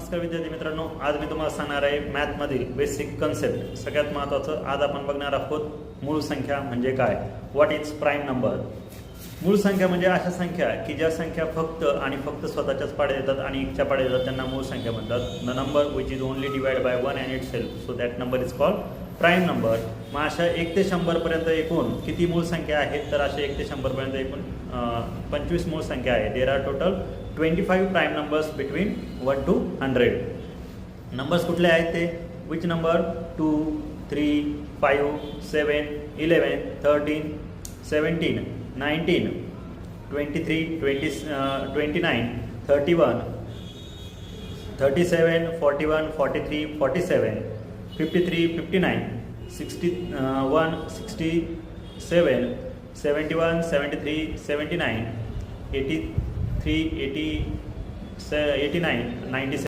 नमस्कार विद्यार्थी मित्रांनो आज मी तुम्हाला सांगणार आहे मॅथमधील बेसिक कन्सेप्ट सगळ्यात महत्त्वाचं आज आपण बघणार आहोत मूळ संख्या म्हणजे काय? व्हॉट इज प्राईम नंबर मूळ संख्या म्हणजे अशा संख्या की ज्या संख्या फक्त आणि फक्त स्वतःच्याच पाड्या येतात आणि एकच्या पाड्या येतात त्यांना मूळ संख्या म्हणतात. The number which is only divide by one and itself so that number is called prime number. मग अशा एक ते शंभरपर्यंत एकूण किती मूळ संख्या आहेत? तर अशा एक ते शंभरपर्यंत एकूण पंचवीस मूळ संख्या आहे there are total twenty five prime numbers between one two hundred numbers कुठले आहेत ते? Which number two three five seven eleven thirteen seventeen nineteen twenty three twenty twenty nine thirty one thirty seven forty one forty three forty seven fifty three fifty nine sixty one sixty seven seventy one seventy three seventy nine eighty three eighty say eighty nine ninety